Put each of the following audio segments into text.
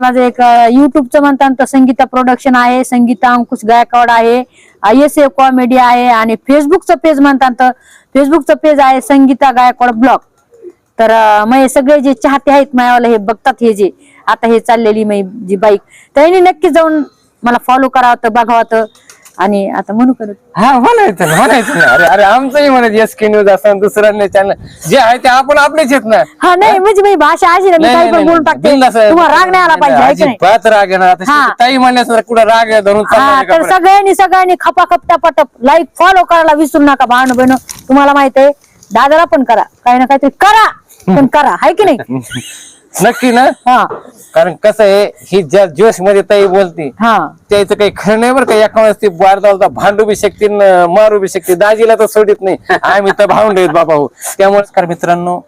माझं एक युट्यूबचं म्हणतात तर संगीता प्रोडक्शन आहे संगीता अंकुश गायकवाड आहे एस ए कॉमेडी आहे आणि फेसबुकचं पेज म्हणतात फेसबुकचं पेज आहे संगीता गायकवाड ब्लॉग तर मग सगळे जे चाहते आहेत मायावाला हे बघतात हे जे. आता हे चाललेली मै जी बाईक. त्यांनी नक्की जाऊन मला फॉलो करावं बघावं आणि आता म्हणू करत. हा म्हणायचं ना म्हणायचं ना अरे अरे आमचंही म्हणायचं एस के न्यूज असं दुसऱ्या चॅनल जे आहे ते आपण आपलेच आहेत ना. हा नाही म्हणजे मी भाषा अशी ना मी नाही, काही पण बोलून टाकते. बिनधास्त. तुम्हाला राग नाही आला पाहिजे आहे की नाही. अजिबात राग येणार. आता हा. शेवटी ताई म्हणण्यास कुठं राग आहे धरून हा तर? सगळ्यांनी सगळ्यांनी खपाखप टपाटप लाईक फॉलो करायला विसरू नका भावना बहिण. तुम्हाला माहीत आहे दादाला पण करा. काही ना काहीतरी करा. पण करा हाय की नाही? नक्की ना? हा. कारण कसं आहे ही ज्या जोशमध्ये ताई बोलती हा. त्याचं काही खरं नाही बरं का एका वेळेस ती बार जाऊ भांडू बी शकते न मारू बी शकते दाजीला तर सोडित नाही. आम्ही तर भांडू आहेत बाबा हो. त्यामुळेच कर मित्रांनो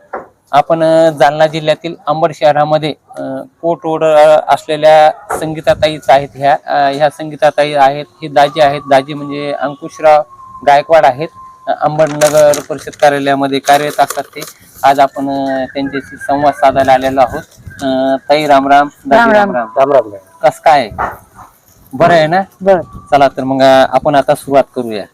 आपण अं, जालना जिल्ह्यातील अंबड शहरामध्ये अं, कोट रोड अं, असलेल्या संगीताताईच आहेत ह्या अं, ह्या संगीताताई आहेत ही दाजी आहेत. दाजी म्हणजे अंकुशराव गायकवाड आहेत. अं, अंबड नगर परिषद कार्यालयामध्ये कार्यरत असतात ते. आज आपण त्यांच्याशी संवाद साधायला आलेलो आहोत. ताई रामराम राम. रामराम राम. राम कस काय? बरं आहे ना? बर. चला तर मग आपण आता सुरुवात करूया.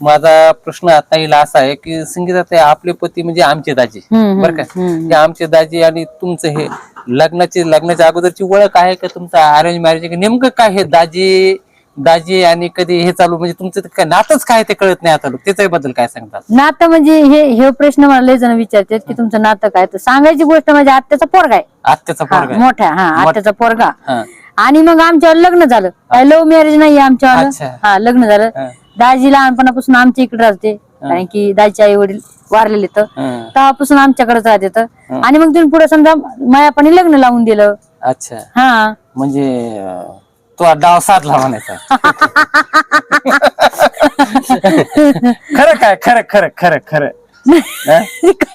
माझा प्रश्न आता येईल असा आहे की संगीता ताई आपले पती म्हणजे आमचे दाजी. बरं का? ते आमचे दाजी आणि तुमचं हे लग्नाची लग्नाच्या अगोदरची ओळख आहे का? तुमचं अरेंज मॅरेज आहे का? नेमकं काय हे दाजी दाजी आणि कधी हे चालू म्हणजे तुमचं ते काय नातच काय ते कळत नाही आता त्याच्याबद्दल काय सांगतात? नातं म्हणजे हे हे प्रश्न मला लय जण विचारतात की तुमचं नातं काय? तर सांगायची गोष्ट म्हणजे आत्याचा पोरगा आहे. आत्याचा हा, पोरगा आहे. मोठ्या हा आत्याचा पोरगा. हा. आणि मग आमच्यावर लग्न झालं. लव्ह मॅरेज नाही आमच्यावर. अच्छा. हा लग्न झालं. हा. दाजी लहानपणापासून आमच्या इकडे राहते. कारण की दाजीचे आई वडील वारलेले तर हा. तेव्हापासून आमच्याकडेच राहते तर. आणि मग तुम्ही पुढे समजा मायापाने लग्न लावून दिलं. अच्छा. हा. म्हणजे अं, तो डाव साधला म्हणायचा. खरं काय खरं खरं खरं खरं. हा?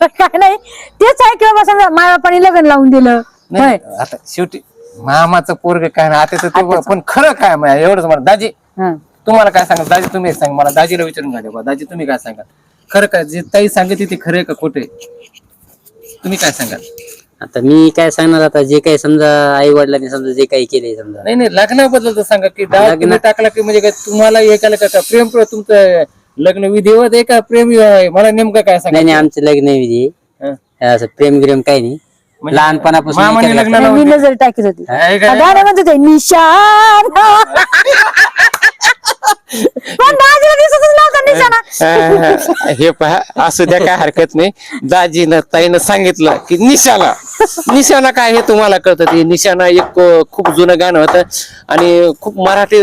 काय नाही. तेच आहे की बाबा समजा मायापाने लग्न लावून दिलं. होय. नाही आता शेवटी मामाचं पोरग काय ना आता ते पण खरं काय माया एवढंच म्हणा दाजी हा. तुम्हाला काय सांगा दाजी तुम्ही एक सांगा मला. दाजीला विचारून घ्या बा दाजी तुम्ही काय सांगा खरं काय जे ताई सांगते ते खरं आहे का खोटे तुम्ही काय सांगाल? आता मी काय सांगणार आता जे काही समजा आई वडिलांनी समजा जे काही केले समजा. नाही नाही लग्नाबद्दल तर सांगा की डाव तुम्ही टाकला की म्हणजे काय तुम्हाला एकाला का प्रेम प्र- तुमचं लग्न विधिवत आहे का प्रेम विवाह आहे? मला नेमकं काय सांगा? नाही नाही आमचं लग्न विधी. हं. असं प्रेम गिरेम काही नाही. म्हणजे लहानपणापासून मामाने एकत्र लग्न नाही, मी लावून नजर टाकीत होती. आहे का? गाण्यामध्ये ते निशाण पण दाजीला दिसतच नव्हता निशाणा. हे पहा असू द्या काय हरकत नाही. दाजीनं ताईनं सांगितलं की निशाणा. निशाणा काय हे तुम्हाला कळतं? ते निशाणा एक अं, खूप जुनं गाणं होतं. आणि खूप मराठी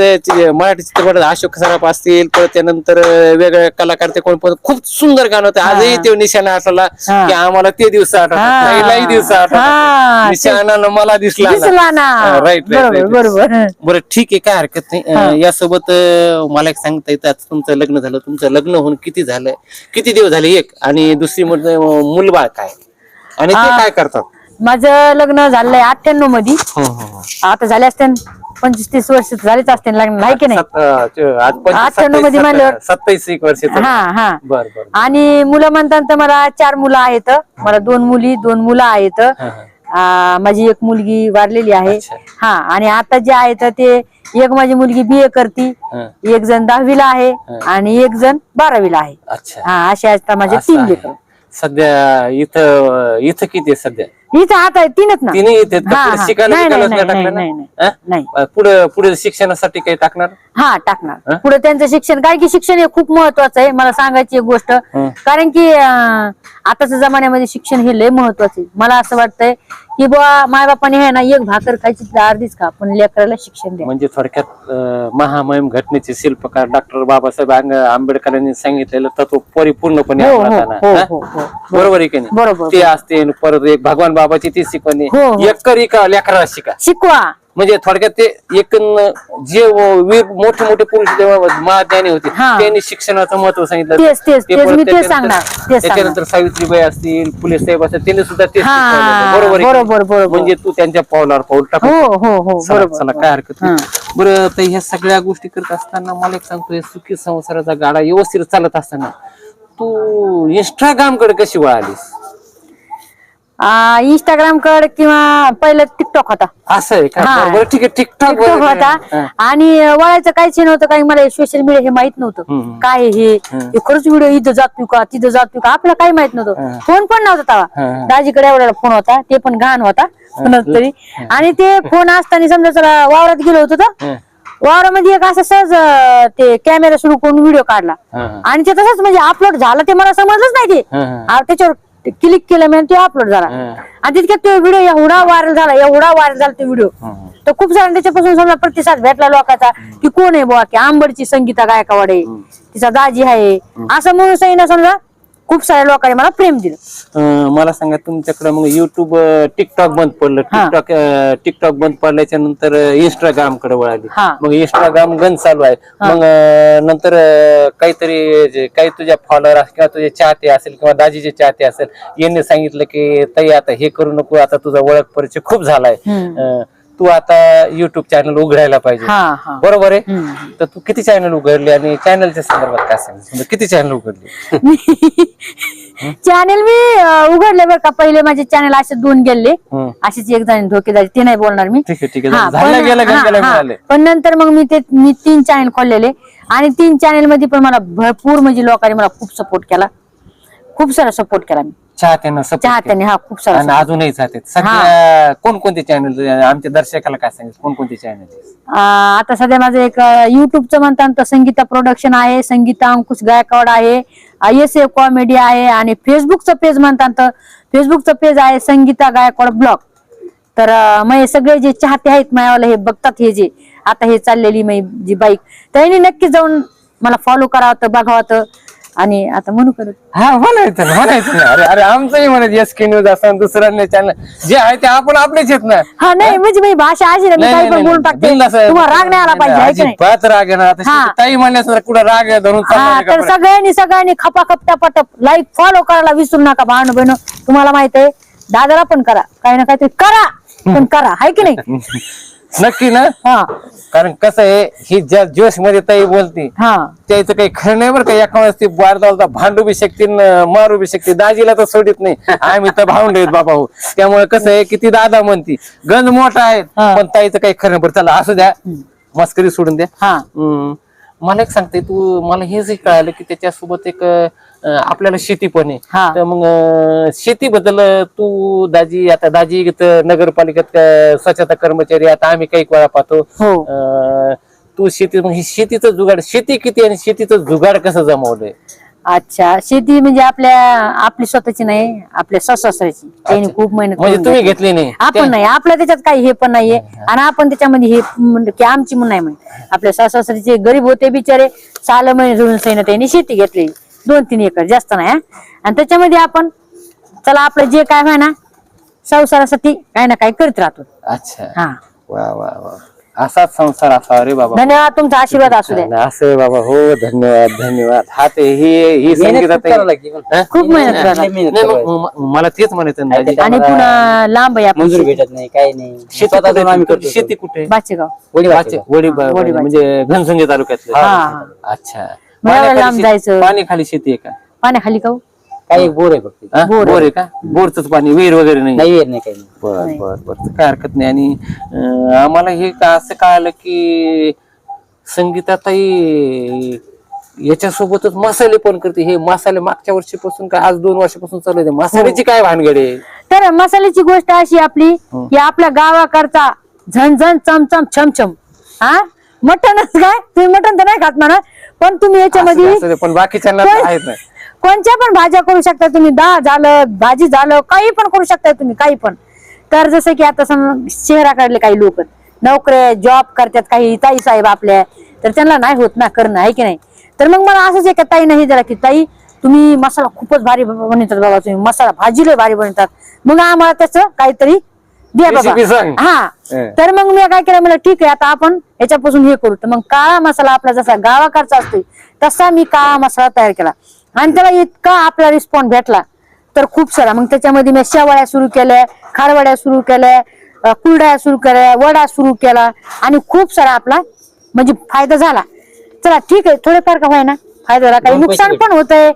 मराठी चित्रपट अशोक सराफ असतील परत त्यानंतर अं, वेगवेगळे कलाकार ते कोण पण खूप सुंदर गाणं होतं. आजही ते निशाणा आठवला हा. की आम्हाला ते दिवस आठवतात. हा. ताईलाही दिवस हा, आठवतात ते- मला दिसला दिसला ना. राईट बरोबर बरोबर. बरं ठीक आहे काय हरकत नाही. अं, यासोबत अं, मला एक सांगता येतं आता तुमचं लग्न झालं तुमचं लग्न होऊन किती झालं? किती दिवस झाले एक? आणि दुसरी म्हणजे मुलबाळ काय? आणि ते काय करतात? माझं लग्न झालंय अठ्ठ्याण्णवमध्ये हो, हो, हो. आता झाले असते पंचवीस तीस वर्ष झालेच असते लग्न आहे की नाही? सत- अं, च- आज पंचवीस- अठ्ठ्याण्णवमध्ये सत्तावीस- सत्तावीस एक वर्ष हा हा. बर बर आणि मुलं म्हणतात तर मला चार मुलं आहेत. मला दोन मुली दोन मुलं आहेत. हा, हा. आ, माझी एक मुलगी वारलेली आहे. अच्छा. हा आणि आता जे आहे तर ते एक माझी मुलगी बी ए करती. एक जण दहावीला आहे आणि एक जण बारावीला आहे. अच्छा. हा असे आता माझे असं तीन आहे. लेकर सध्या इथं इथं किती आहे सध्या? इथं आता तीनच ना. तिने इथे हा, हा. शिकायला नाही, बिकायलाच नाही, नाही टाकलं नाही, ना? नाही, नाही. पुढे पुढे शिक्षणासाठी काही टाकणार? हा टाकणार. हा? पुढे त्यांचं शिक्षण काय की शिक्षण हे खूप महत्वाचं आहे. मला सांगायची एक गोष्ट. हं. कारण की अं, आताच्या जमान्यामध्ये शिक्षण हे लय महत्वाचं आहे. मला असं वाटतंय की बुवा मायबापाने आहे ना एक भाकर खायची तर अर्धीच खा पण लेकराला शिक्षण द्या म्हणजे थोडक्यात अं, महामहिम घटनेचे शिल्पकार डॉक्टर बाबासाहेब आंग- आंबेडकरांनी सांगितलेलं तत्व परिपूर्णपणे हो, अंमलात हो, आणा. हो, हा? हो, हो. बरोबर आहे की नाही बरोबर. ते असते आणि परत एक भगवान बाबाची ती शिकवणी हो, हो. एक करी का लेकराला शिका शिकवा म्हणजे थोडक्यात ते एक जे वीर मोठे मोठे पुरुष जेव्हा महाज्ञानी होते हा. त्यांनी शिक्षणाचं महत्त्व सांगितलं तेच, तेच, ते तेच, परत मी तेच त्याच्यानंतर- सांगणार, तेच सांगणार. त्याच्यानंतर सावित्रीबाई असतील फुले साहेब असतील त्यांनी सुद्धा तेच हा, शिकवलेलं. बरोबर आहे की नाही? बरोबर, बरोबर. म्हणजे तू त्यांच्या पावलावर पाऊल टाकू हो हो हो चला बरोबर चला काय हरकत नाही बरं तर ह्या सगळ्या गोष्टी करत असताना मला एक सांगतो या सुखी संसाराचा गाडा व्यवस्थित चालत असताना तू इंस्टाग्रामकडे कशी वळालीस इंस्टाग्राम कड किंवा पहिलं टिकटॉक होता. असं आहे का? हा. बरं, बरं ठीक आहे. टिकटॉक टिकटॉक होता. आणि वळायचं काहीच नव्हतं काही मला सोशल मीडिया हे माहीत नव्हतं. हम्म. काय हे? हे. खरंच व्हिडिओ इथं जातो का तिथं जातो का? आपल्याला काही माहीत नव्हतं. हा. फोन पण नव्हता हा, तेव्हा. हा. दाजीकडे एवढा फोन होता ते पण घाण होता कोणाचा तरी. आणि ते फोन असताना समजा चला वावरात गेलो होतो तर हं. वावरामध्ये एक असं सहज अं, ते कॅमेरा सुरू करून व्हिडिओ काढला. हं. आणि ते तसंच म्हणजे अपलोड झालं ते मला समजलंच नाही ते. हं, हं. आ, त्याच्यावर क्लिक केलं मी आणि ते अपलोड झाला. आणि तितक्यात तो व्हिडिओ एवढा व्हायरल झाला एवढा व्हायरल झाला तो व्हिडिओ. तर खूप सारा त्याच्यापासून समजा प्रतिसाद भेटला लोकांचा की कोण आहे बुवा की आंबडची संगीता गायकवाड आहे तिचा दाजी आहे. असं म्हणून सईनं समजा खूप साऱ्या लोकांनी मला प्रेम दिलं अं, मला सांगा तुमच्याकडे मग युट्यूब टिकटॉक बंद पडलं हा. टिकटॉक टिकटॉक बंद पडल्याच्या नंतर इंस्टाग्रामकडे वळाली हा. मग इंस्टाग्राम गंज चालू आहे मग अं, नंतर अं, काहीतरी जे- काही तुझ्या फॉलोअर किंवा तुझे चाहते असेल किंवा दाजीचे चाहते असेल यांनी सांगितलं की ताई आता हे करू नको आता तुझा ओळख परिचय खूप झालाय हम्म. अं, तू आता युट्यूब चॅनल उघडायला पाहिजे. हा हा. बरोबर आहे? हम्म. तर तू किती चॅनल उघडले आणि चॅनलच्या संदर्भात काय सांगितलं किती चॅनल उघडले? चॅनेल मी अं, उघडले बरं का. पहिले माझे चॅनेल असे दोन गेले. हम्म. असेच एक जण धोकेदारी ते नाही बोलणार मी. ठीक आहे ठीक आहे. हा, झालं पण- गेलं हा, गंगाला हा. मिळाले. पण नंतर मग मी ते मी तीन चॅनल खोललेले. आणि तीन चॅनलमध्ये पण मला भरपूर म्हणजे लोकांनी मला खूप सपोर्ट केला. खूप सारा सपोर्ट केला मी. चाहत्यांना support. चाहत्याने हा खूप सारा आणि अजूनही चाहते. सध्या कोणकोणते चॅनल आमच्या दर्शकाला काय सांगितलं कोणकोणते चॅनल अं, आता सध्या माझं एक युट्यूबचं म्हणतात तर संगीता प्रोडक्शन आहे संगीता अंकुश गायकवाड आहे एस ए कॉमेडी आहे आणि फेसबुकचं पेज म्हणतात तर फेसबुकचं पेज आहे संगीता गायकवाड ब्लॉग तर अं, मग हे सगळे जे चाहते आहेत मायावाला हे बघतात हे जे. आता हे चाललेली मै जी बाईक त्यांनी नक्की जाऊन मला फॉलो करावं तर बघावं आणि आता म्हणू करत. हा म्हणायचं ना म्हणायचं ना. अरे अरे आमचंही म्हणायचं एस के न्यूज असं दुसऱ्या चॅनल जे आहे ते आपण आपलेच आहेत ना. हा नाही म्हणजे मी भाषा अशी ना मी नाही, काही नाही, पण बोलून नाही. टाकते. बिनधास्त. आहे. तुम्हाला राग नाही आला पाहिजे आहे की नाही? अजिबात राग येणार. आता हा. शेवटी ताई म्हणल्यास कुठं राग आहे धरून हा चालणार तर का परत? सगळ्यांनी सगळ्यांनी खपाखप टपाटप लाईक फॉलो करायला विसरू नका भावना बहिण. तुम्हाला माहीत आहे दादाला पण करा. काही ना काहीतरी करा पण करा हाय की नाही? नक्की ना? हा. कारण कसं आहे ही ज्या जोशमध्ये ताई बोलती हा. त्याचं काही खरं नाही बरं का एका ती बार दालता भांडू बी शकते न मारू बी शकते. दाजीला तर सोडित नाही. आम्ही तर भावंड आहेत बाबा हो. त्यामुळे कसं आहे की ती दादा म्हणती गंज मोठा आहे. पण ताईचं काही खरं नाही बरं. चला असू द्या. मस्करी सोडून द्या. हा. मला एक सांगते तू मला हेच कळालं की त्याच्यासोबत एक आपल्याला शेती पण. आहे. तर मग शेतीबद्दल तू दाजी आता दाजी इथं नगरपालिकेत स्वच्छता कर्मचारी आता आम्ही काही वेळा पाहतो. हो. तू शेती मग शेतीचं जुगाड शेती किती आणि शेतीचं जुगाड कसं जमवलंय? अच्छा शेती म्हणजे आपल्या आपली स्वतःची नाही आपल्या सासऱ्याची त्यांनी खूप मेहनत म्हणजे तुम्ही घेतली. नाही. आपण नाही आपल्या त्याच्यात काही हे पण नाहीये. आणि आपण त्याच्यामध्ये हे की आमची म्हणून नाही म्हणत. आपल्या सासऱ्याचे गरीब होते बिचारे साल महिने त्यांनी शेती घेतली. दोन तीन एकर जास्त नाही हा. आणि त्याच्यामध्ये आपण चला आपलं जे काय ना संसारासाठी काही ना काही करत राहतो. अच्छा. हा. वा वा वा. असाच संसार असा रे बाबा. धन्यवाद तुमचा आशीर्वाद असू द्या आणि असं आहे बाबा. हो धन्यवाद धन्यवाद. हा ते ही ही संगीतात. हा? खूप मेहनत करा नाही मग मला तेच म्हणायचं ना दाजी. आणि पुन्हा लांब आहे आपण मंजूर भेटत नाही काही नाही. शेती स्वतः कुठे जाऊन आम्ही करतो. शेती कुठे बाचेगाव. वडी वाचे- म्हणजे घनसंगी तालुक्यातलं. हा, हा. अच्छा. मला पाण्याखाली लांब शेती- जायचं. पाण्याखाली शेती आहे का? पाण्याखाली का हो? काही बोर आहे फक्त. हा? बोर आहे का? बोरच पाणी विहीर वगैरे नाही? नाही येत नाही काही नाही. बर नाही. बर बर. काय हरकत नाही. आणि अं, आम्हाला हे का असं कळालं की संगीताताई याच्यासोबतच मसाले पण करते. हे मसाले मागच्या वर्षीपासून काय आज दोन वर्षापासून चालू आहे? मसाल्याची काय भानगड आहे? तर मसाल्याची गोष्ट अशी आपली की आपल्या गावाकडचा झणझण चमचम छमछम हा? मटनच काय? तुम्ही मटन तर नाही खात म्हणा. पण तुम्ही याच्यामध्ये असं- पण बाकीच्यांना कोण- आहेत नाही कोणत्या पण भाज्या करू शकता तुम्ही. डाळ झालं भाजी झालं काही पण करू शकता तुम्ही काही पण. तर जसं की आता समजा शहराकडले काही लोक नोकऱ्या जॉब करतात काही ताई साहेब आपल्या. तर त्यांना नाही होत ना करणं आहे की नाही? तर मग मला असंच एका ताई नाही जरा की ताई तुम्ही मसाला खूपच भारी बनवतात बाबा तुम्ही मसाला भाजी लय भारी बनवतात. मग आम्हाला त्याचं काहीतरी सांग. बाबा. हा. हं. तर मग मी काय केलं? मला ठीक आहे आता आपण याच्यापासून हे करू. तर मग काळा मसाला आपला जसा गावाकडचा असतो तसा मी काळा मसाला तयार केला. आणि त्याला इतका आपला रिस्पॉन्स भेटला. तर खूप सारा. मग त्याच्यामध्ये मी शेवळ्या सुरू केल्या खारवड्या सुरू केल्या अं, कुरड्या सुरू केल्या वडा सुरू केला. आणि खूप सारा आपला म्हणजे फायदा झाला. चला ठीक आहे थोडेफार का व्हाय ना फायदा झाला. काही दोन पैसे नुकसान पण होत आहे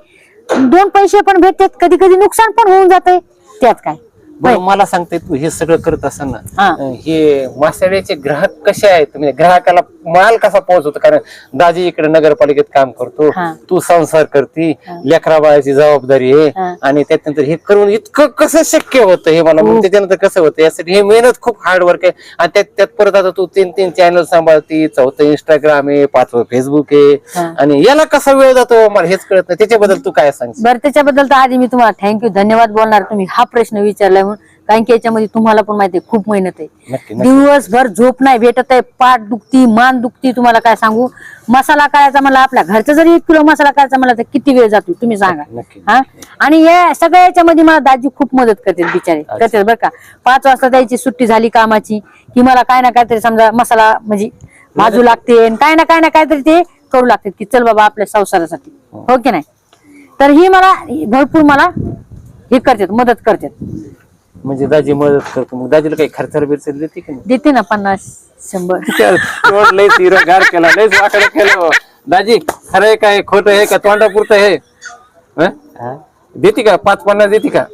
दोन पैसे पण भेटतात. कधी कधी नुकसान पण होऊन जाते त्यात काय? बरं मला सांगते तू हे सगळं करत असताना हा. हे मासाड्याचे ग्राहक कसे आहेत? म्हणजे ग्राहकाला माल कसा पोहोचवतो? कारण दाजी इकडे नगरपालिकेत काम करतो हा. तू संसार करती लेकरा बाळाची जबाबदारी आहे हा. आणि त्याच्यानंतर हे करून इतकं कसं शक्य होतं हे मला म्हणजे त्याच्यानंतर कसं होतं यासाठी हे मेहनत खूप हार्डवर्क आहे. आणि त्यात त्यात परत आता तू तीन तीन चॅनल सांभाळती चौथं इंस्टाग्राम आहे पाचवं फेसबुक आहे. हा. आणि याला कसा वेळ जातो? मला हेच कळत नाही. त्याच्याबद्दल तू काय सांगशील? बरं त्याच्याबद्दल तर आधी मी तुम्हाला थँक्यू धन्यवाद बोलणार. तुम्ही हा प्रश्न विचारलाय म्हणून कारण की याच्यामध्ये तुम्हाला पण माहिती आहे खूप मेहनत आहे. दिवसभर झोप नाही भेटत आहे पाठ दुखती मान दुखती तुम्हाला काय सांगू? मसाला करायचा मला आपल्या घरचा जरी एक किलो मसाला करायचा मला तर किती वेळ जातो तुम्ही सांगा. हा? आणि या सगळ्या याच्यामध्ये मला दाजी खूप मदत करते बिचारे करते बरं का. पाच वाजता द्यायची सुट्टी झाली कामाची की मला काय ना काहीतरी समजा मसाला म्हणजे भाजू लागते काय ना काय ना काहीतरी ते करू लागते की चल बाबा आपल्या संसारासाठी. हो. की नाही? तर ही मला भरपूर मला हे करतात मदत करतात. म्हणजे दाजी मदत करतो. मग दाजीला काही खर्चाला बिरचाला देते की नाही? देते ना पन्नास शंभर. तोंड लय गार केला लयच वाकडं केलं हो. दाजी खरं आहे काय खोटं आहे का? तोंडापुरतं आहे हं? हा? देते का? पाच पन्नास देते का?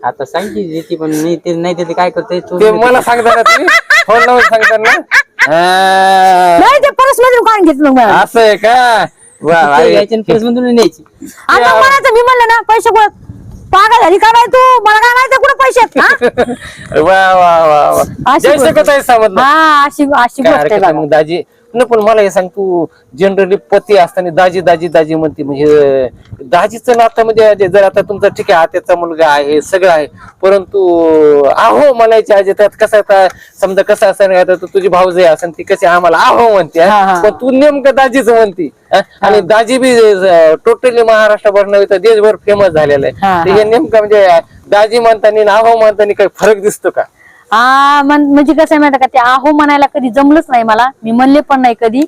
आता सांग की देते पण नाही ते नाही देते काय करतोय तो ते मला सांगताना तुम्ही. फोन लावून सांगताना हा, नाही ते परसमध्ये काढून घेतलं मग मला. असं आहे का? वा अरे, यायची आणि परत मधून न्यायची. आता मी म्हणलं ना पैसे कुठं पागल झाली का बाय तू. मला काय माहिती कुठं पैसे आहेत, हा? वा वा वा वा. अशी जय गोष्ट. आहे समजलं. हा अशी अशी गोष्ट आहे दाजी? नाही पण मला हे सांग तू जनरली पती असताना दाजी दाजी दाजी म्हणते म्हणजे दाजीचं नातं म्हणजे जर आता तुमचा ठीक आहे आत्याचा मुलगा आहे सगळं आहे परंतु आहो म्हणायचे आज त्यात कसं आता समजा कसं असं तुझी भाऊजाई असेल ती कशी आम्हाला आहो म्हणते. पण तू नेमकं दाजीच म्हणती? आणि दाजी बी टोटली महाराष्ट्रभर नव्हे तर देशभर फेमस झालेलं आहे. नेमकं म्हणजे दाजी म्हणतानी आहो म्हणतानी काही फरक दिसतो का? हा म्हण- म्हणजे कसं आहे माहिती का ते आहो म्हणायला कधी जमलंच नाही मला. मी म्हणले पण नाही कधी.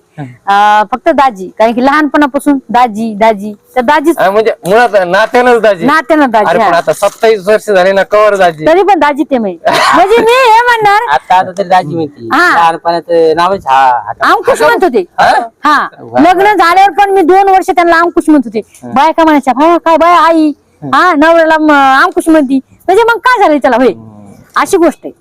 आ, फक्त दाजी. कारण की लहानपणापासून दाजी दाजी. तर दाजीच हा, म्हणजे मुळात नात्यानंच दाजी. नात्यानं दाजी अरे पण हा. आता सत्तावीस वर्ष झाले ना कवर दाजी. तरी पण दाजी ते माहिती म्हणजे मी हे म्हणणार आता आता तरी दाजी म्हणते हा. लहानपणात नावच हा आता अंकुश म्हणत होते. हा? हा. लग्न झाल्यावर पण मी दोन वर्ष त्यांना अंकुश म्हणत होते. बायका म्हणायच्या "हा, काय बाय आई? हा. नवऱ्याला म- अंकुश म्हणती. म्हणजे मग काय झालं त्याला होय? अशी गोष्ट आहे.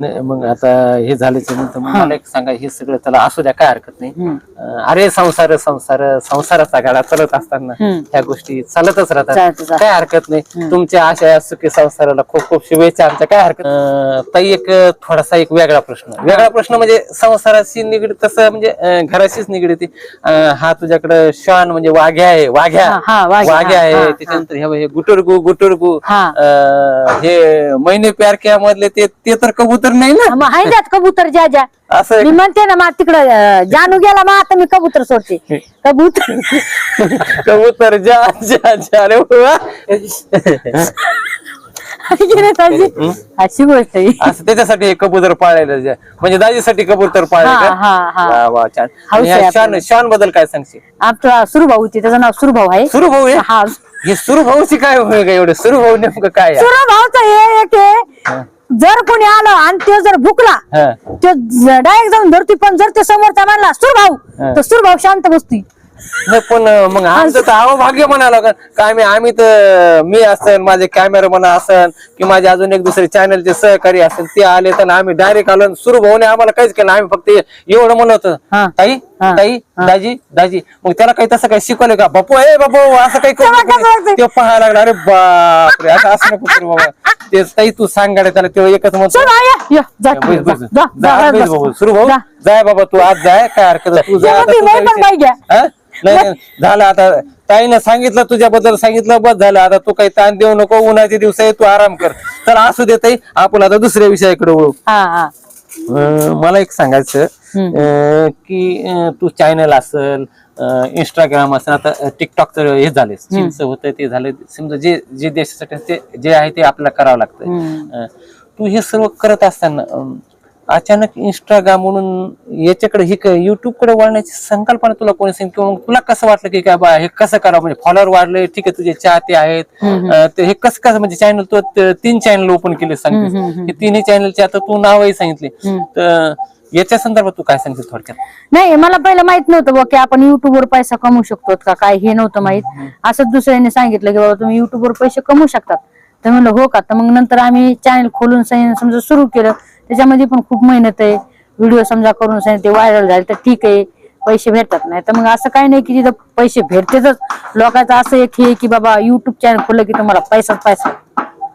नाही, मग आता हे नंतर मग मला एक सांगा हे सगळं त्याला असू द्या काय हरकत नाही. अं, अरे संसार संसार संसाराचा गाडा चालत असताना. ह्या गोष्टी चालतच राहतात. चालतच काय हरकत नाही. तुमच्या अशा सुखी संसाराला खूप खूप शुभेच्छा आमच्या. काय हरकत? अं, ताई एक थोडासा एक वेगळा प्रश्न. वेगळा प्रश्न म्हणजे संसाराशी निगडीत तसं म्हणजे अं, घराशीच निगडीत. आहे. अं, हा तुझ्याकडे श्वान म्हणजे वाघ्या आहे वाघ्या. हा, हा, वाघ्या, वाघ्या हा, आहे हा, त्याच्यानंतर हे हे गुटुरगु गुटुरगु. हा. अं, हे महिने प्यार किया मधले ते ते तर कबूतर नाही ना? मग आहे त्यात कबूतर ज्या ज्या. असं आहे मी म्हणते ना मग तिकडं अं, जानू गेला मग आता मी कबूतर सोडते. कबूतर. कबूतर जा जा जा रे वा. आहे की नाही दाजी? अशी गोष्ट आहे. असं त्याच्यासाठी कबूतर पाळायला जा. म्हणजे दाजीसाठी कबूतर पाळले हा, हा, हा. वा, वा, छान. हौस आणि आहे ह्या शान आपल्याला. शानबद्दल काय सांगशील? आमचा सुरुभाऊ होती त्याचं नाव सुरुभाऊ आहे. सुरू भाऊ आहे? हा. हे सुरू भाऊची काय होईल का एवढे? सुरू भाऊ नेमकं काय आहे? सुरुभाऊचं हे एक आहे. जर कोणी आलं आणि तो जर भुकला हा. तो डायरेक्ट जाऊन धरती पण जर ते समोरचा म्हणला सुरभाऊ हा. तर सुरभाऊ शांत बसती नाही पण मग आमचं तर अवभाग्य म्हणायला लागेल का आम्ही आम्ही तर मी असन माझे कॅमेरामन असन की माझे अजून एक दुसरे चॅनलचे सहकारी असेल ते आले तर आम्ही डायरेक्ट आलो सुरू भाऊने आम्हाला काहीच केलं आम्ही फक्त एवढं म्हणत होतं हा. ताई हा. ताई दाजी दाजी मग त्याला काही तसं काही शिकवलं का बापू ए बापू असं काही करू तेव्हा नको. ते पाहायला लागला अरे बापरे असं असं नको करू बाबा ते ताई तू सांग गाड्या त्याला तेव्हा एकच म्हणतो सुरभाऊ या, या, जा, बस, बस, जा, जा, जा, जा, आज बस. बस भाऊ. सुरू भाऊ जा. जाय बाबा तू आज जाय काय हरकत नाही. तू जा आता तुझा विषय-. हा? नाही नाही, झालं आता ताईनं सांगितलं तुझ्याबद्दल सांगितलं बस झालं आता तू काही ताण देऊ नको उन्हाचे दिवस आहे तू आराम कर तर असू दे ताई आपण आता दुसऱ्या विषयाकडे वळू हा हा अं, मला एक सांगायचं अं, की अं, तू चॅनल असल इंस्टाग्राम असेल आता टिकटॉक तर हे झाले. चीनचं होतं ते झालं. समजा जे जे देशासाठी ते जे आहे ते आपल्याला करावं लागतं तू हे सर्व करत असताना अचानक इंस्टाग्राम म्हणून याच्याकडे हे युट्यूबकडे वळण्याची संकल्पना तुला कोणी सांगितली? किंवा तुला कसं वाटलं की काय बा हे कसं करावं? म्हणजे फॉलोअर वाढले ठीक आहे तुझे चाहते आहेत. हे कसं कसं म्हणजे चॅनल तू तीन चॅनल ओपन केले सांगते तिन्ही चॅनलचे आता तू नावही सांगितले. तर याच्या संदर्भात तू काय सांगते थोडक्यात? नाही मला पहिलं माहीत नव्हतं बुवा की आपण युट्यूबवर पैसा कमवू शकतो का काय हे नव्हतं माहीत. असंच दुसऱ्याने सांगितलं की बाबा तुम्ही युट्यूबवर पैसे कमवू शकतात. तर म्हणलं हो का? तर मग नंतर आम्ही चॅनल खोलून सं- समजा सुरू केलं. त्याच्यामध्ये पण खूप मेहनत आहे. व्हिडिओ समजा करून सांगितलं ते व्हायरल झाले तर ठीक आहे. पैसे भेटतात नाही तर मग असं काही नाही की तिथं पैसे भेटतेच. लोकांचं असं एक हे की बाबा युट्यूब चॅनल खोललं की तुम्हाला पैसाच पैसा.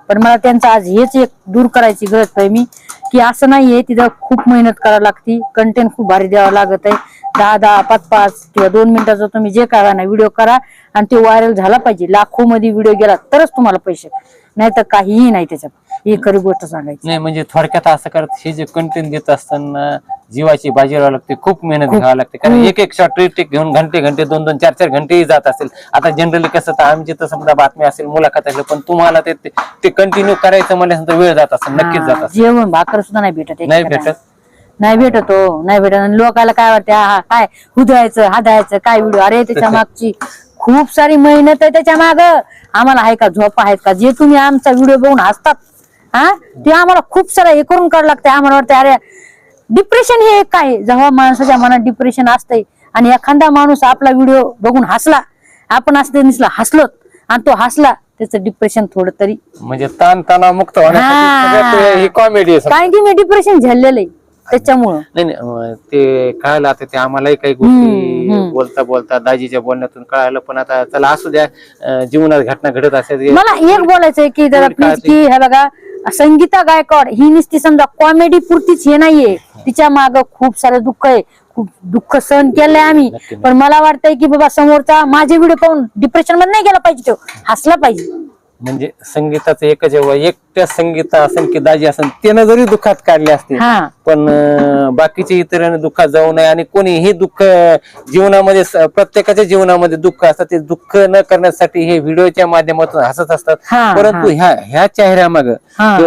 पण मला त्यांचं आज हेच एक दूर करायची गरज आहे मी की असं नाहीये तिथं खूप मेहनत करावी लागती कंटेंट खूप भारी द्यावं लागत आहे. दहा दहा पाच पाच किंवा दोन मिनिटाचा तुम्ही जे करा ना व्हिडिओ करा आणि ते व्हायरल झाला पाहिजे. लाखो मध्ये व्हिडिओ गेला तरच तुम्हाला पैसे. नाही तर काहीही नाही त्याच्यात. ही खरी गोष्ट सांगायची. नाही म्हणजे थोडक्यात असं करत हे जे कंटेंट देत असताना जीवाची बाजी लावावी लागते खूप मेहनत घ्यावी लागते. कारण एक एक शॉर्ट टेक घेऊन घंटे घंटे दोन दोन चार चार घंटेही जात असेल. आता जनरली कसं तर आमची तर समजा बातमी असेल मुलाखत असेल पण तुम्हाला ते ते कंटिन्यू करायचं म्हणल्यानंतर वेळ जात असेल नक्कीच जात असेल. जेवण भाकर सुद्धा नाही भेटत नाही भेटत? नाही भेटत हो नाही भेटत. आणि लोकाला काय वाटतं हा काय हुदयाचं हादायचं काय व्हिडिओ अरे त्याच्या मागची खूप सारी मेहनत आहे त्याच्या माग. आम्हाला आहे का झोप आहेत का? जे तुम्ही आमचा व्हिडिओ बघून हसतात हा ते आम्हाला खूप सारं हे करून करावं लागतं आम्हाला वाटतं अरे डिप्रेशन हे एक काय जेव्हा माणसाच्या मनात डिप्रेशन असतंय आणि एखादा माणूस आपला व्हिडिओ बघून हसला आपण असं निसला हसलोत आणि तो हसला त्याचं डिप्रेशन थोडं तरी म्हणजे ताण तणाव मुक्त. होण्यासाठी कॉमेडी कारण की मी डिप्रेशन झेललेलं आहे त्याच्यामुळं नाही नाही ते कळालं आता ते आम्हालाही काही गोष्टी. बोलता बोलता दाजीच्या बोलण्यातून कळालं पण आता चला असू द्या जीवनात घटना घडत असेल मला एक बोलायचंय की जरा प्लीज. की हे बघा संगीता गायकवाड ही नुसती समजा कॉमेडी पुरतीच हे नाहीये. तिच्या माग खूप सारे दुःख आहे. खूप दुःख सहन केलंय आम्ही. पण मला वाटतंय की बाबा समोरचा माझे व्हिडिओ पाहून डिप्रेशनमध्ये नाही गेला पाहिजे तो. हसला पाहिजे. म्हणजे संगीताचं एकच जेव्हा एकट्या संगीता असेल की दाजी असेल त्यानं जरी दुःखात काढले असते हा पण अं, बाकीचे इतरांनी दुःखात जाऊ नये आणि कोणीही दुःख जीवनामध्ये स- प्रत्येकाच्या जीवनामध्ये दुःख असतात ते दुःख न करण्यासाठी हे व्हिडिओच्या माध्यमातून हसत असतात हा, परंतु हा. ह्या ह्या चेहऱ्यामाग हा.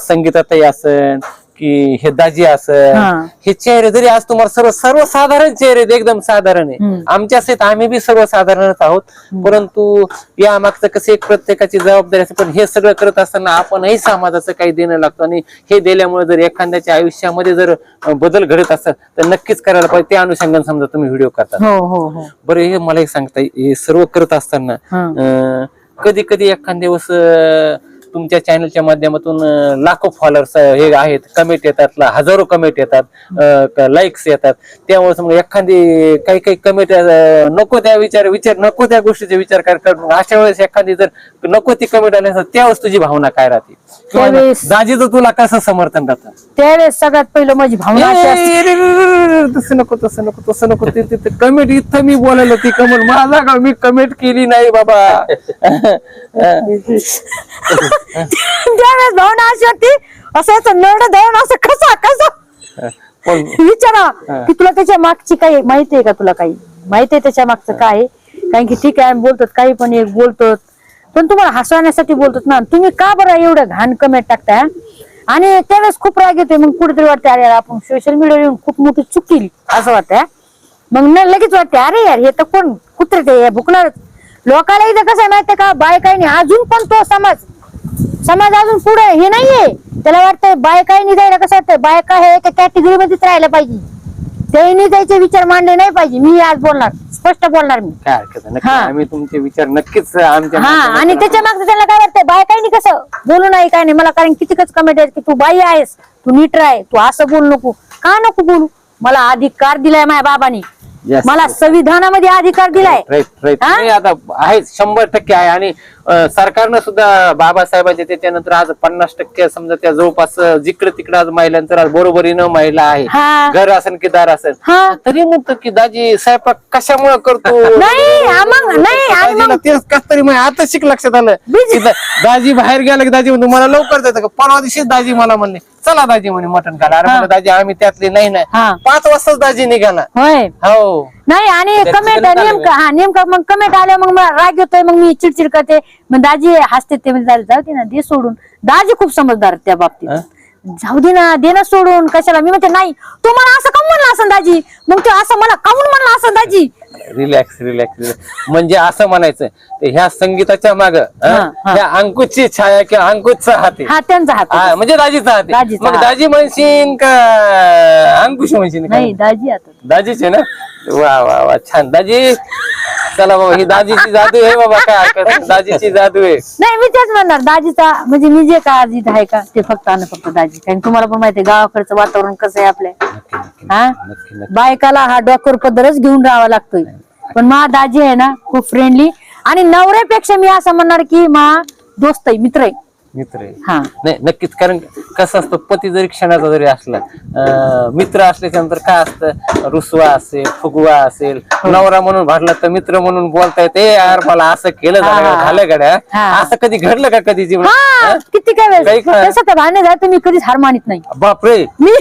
संगीताताई असन की हे दाजी असन हा. हे चेहरे जरी आज तुम्हाला सर्व सर्वसाधारण चेहरे आहेत, एकदम साधारण आहे हम्म. आमच्या सहित आम्ही बी सर्वसाधारणच आहोत परंतु या मागचं कसं एक प्रत्येकाची जबाबदारी असते पण हे सगळं करत असताना आपणही समाजाचं काही देणं लागतो आणि हे दिल्यामुळे जर एखाद्याच्या आयुष्यामध्ये जर अं, बदल घडत असतात तर नक्कीच करायला पाहिजे त्या अनुषंगाने समजा तुम्ही व्हिडिओ करता हो हो हो बरं हे मला एक सांगता हे सर्व करत असताना हा. कधी कधी एखाद दिवस अं, तुमच्या चॅनलच्या माध्यमातून लाखो फॉलोअर्स हे आहेत. कमेंट येतात हजारो कमेंट येतात लाईक्स येतात. त्यामुळे मग एखादी काही काही कमेंट नको त्या विचार विचार नको त्या गोष्टीचे विचार कर अशा वेळेस एखादी जर नको ती कमेंट आली असेल त्यावेळेस तुझी भावना काय राहते? किंवा दाजीचं तुला कसं समर्थन राहतं? त्यावेळेस सगळ्यात पहिलं माझी भावना तसं नको तसं नको तसं नको. ते ते कमेंट इथं मी बोलायला ती कमेंट माझा का मी कमेंट केली नाही बाबा? त्यावेळेस भावना अशी होती. असं नरड धरून असं कसा कसा? पण विचारा की तुला त्याच्या मागची काही माहिती आहे का तुला काही? माहिती आहे त्याच्या मागचं काय? कारण की ठीक आहे आम्ही बोलतो काही पण एक बोलतो पण तुम्हाला हसवण्यासाठी बोलतो ना तुम्ही का बरं एवढं घाण कमेंट टाकताय आणि त्यावेळेस खूप राग येते मग कुठेतरी वाटते अरे यार, आपण सोशल मीडियावर येऊन खूप मोठी चूक केली असं वाटतंय मग न लगेच वाटते अरे यार हे तर कोण कुत्रे ते भुकणारच. लोकाला इथं कसं माहितीये का बायकाईने अजून पण तो समाज समाज अजून पुढे हे नाहीये. त्याला वाटतंय बायकाईने जायला कसं वाटतंय? बायका हे एका कॅटेगरी मध्येच राहायला पाहिजे. त्यांनी त्याचे विचार मांडले नाही पाहिजे. मी आज बोलणार स्पष्ट बोलणार मी. काय हरकत नाही. नक्की हा. आम्ही तुमचे विचार नक्कीच आमच्या हा माध्यमातून आणि त्याच्या मागचं त्याला काय वाटतंय? बायकाईने कसं? बोलू नाही काय नाही. मला कारण कितीकच कमेंट आहेत की तू बाई आहेस तू नीट राह तू असं बोलू नको. का नको बोलू? मला अधिकार दिलाय माझ्या बाबांनी. Yes. मला संविधानामध्ये अधिकार दिलाय. राईट राईट हा? नाही आता आहे शंभर टक्के आहे. आणि अं, सरकारनं सुद्धा बाबासाहेबांच्या त्याच्यानंतर आज पन्नास टक्के समजा त्या जवळपास जिकडे तिकडे आज महिलांचं आज बरोबरीनं महिला आहे. हा. घर असेल की दार असेल हा. तरी म्हणतो की दाजी स्वयंपाक कशामुळे करतो? नाही आ मग नाही आणि दाजीला मग. तेच कस तरी मग आता शिक लक्षात आलं. की दा- दाजी बाहेर गेला की दाजी म्हणतो मला लवकर जायचं का? परवा दिवशी दाजी मला म्हणले चला दाजी म्हणे मटण खायला. अरे. म्हणलं, दाजी आम्ही त्यातले नाही. हा. पाच वाजताच दाजी निघाला. होय. हो. नाही आणि त्याची कमेंट नेमकं हा नेमकं मग कमेंट आल्या मग मला राग येतोय मग मी चिडचिड करते. मग दाजी हसते ते म्हणजे दाजी जाऊ दे ना दे सोडून. दाजी खूप समजदार आहेत त्या बाबतीत? जाऊ दे ना दे ना सोडून कशाला? मी म्हणते नाही तू मला असं काऊन म्हणला असं दाजी? मग ते असं मला काऊन म्हणला असं दाजी? रिलॅक्स रिलॅक्स म्हणजे असं म्हणायचं ते ह्या संगीताच्या माग. ह्या अंकुशची छाया किंवा अंकुशचा हात. हा त्यांचा हात हा, म्हणजे दाजीचा हात. दाजीचा मग हात. दाजी म्हणशीन का अंकुश म्हणशीन का? नाही दाजी आता दाजीचे ना वा वा वा छान दाजी चला बाबा ही दाजीची जादू आहे बाबा काय हरकत नाही. दाजीची जादू आहे नाही मी तेच म्हणणार दाजीचा म्हणजे मी जे काय अर्जित आहे का ते फक्त आणि फक्त दाजी कारण तुम्हाला पण माहिती आहे गावाकडचं वातावरण कसं आहे आपल्या हा नक्की नक्की बायकाला हा डॉक्टर पदरच घेऊन राहावा लागतोय पण मा दाजी आहे ना खूप फ्रेंडली आणि नवऱ्यापेक्षा मी असं म्हणणार की मा दोस्त आहे मित्र आहे. मित्र आहे. हा. नाही नक्कीच. कारण कसं असतं पती जरी क्षणाचा जरी असला अं, मित्र असल्याच्या नंतर काय असतं रुसवा असेल फुगवा असेल नवरा म्हणून भांडला तर मित्र म्हणून बोलता येते यार मला असं केलं झालं हा. झालं गड्या. हा. असं कधी घडलं का कधी जीवन हा किती काय काही वेळेस काय? तसं तर भांडण झालं तर मी कधीच हार मानित नाही. बापरे. मी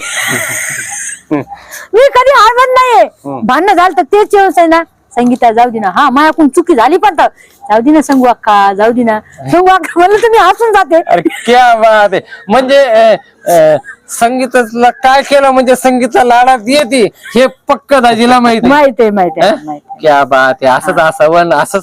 मी कधी हार मानत नाहीये. भांडणं झालं तर तेच आहे ना संगीता जाऊ दे ना हा माझ्याकडून चुकी झाली पण तर. जाऊ दे ना संगू अक्का जाऊ दे ना संगू अक्का म्हणलं मी हसून जाते. अरे क्या बात आहे. म्हणजे अं, अं, संगीताला काय केलं? म्हणजे संगीता लाडात येते. हे पक्क दाजीला माहिती. माहिती आहे माहिती आहे? माहिती आहे. क्या बात आहे. असंच असावं आणि असंच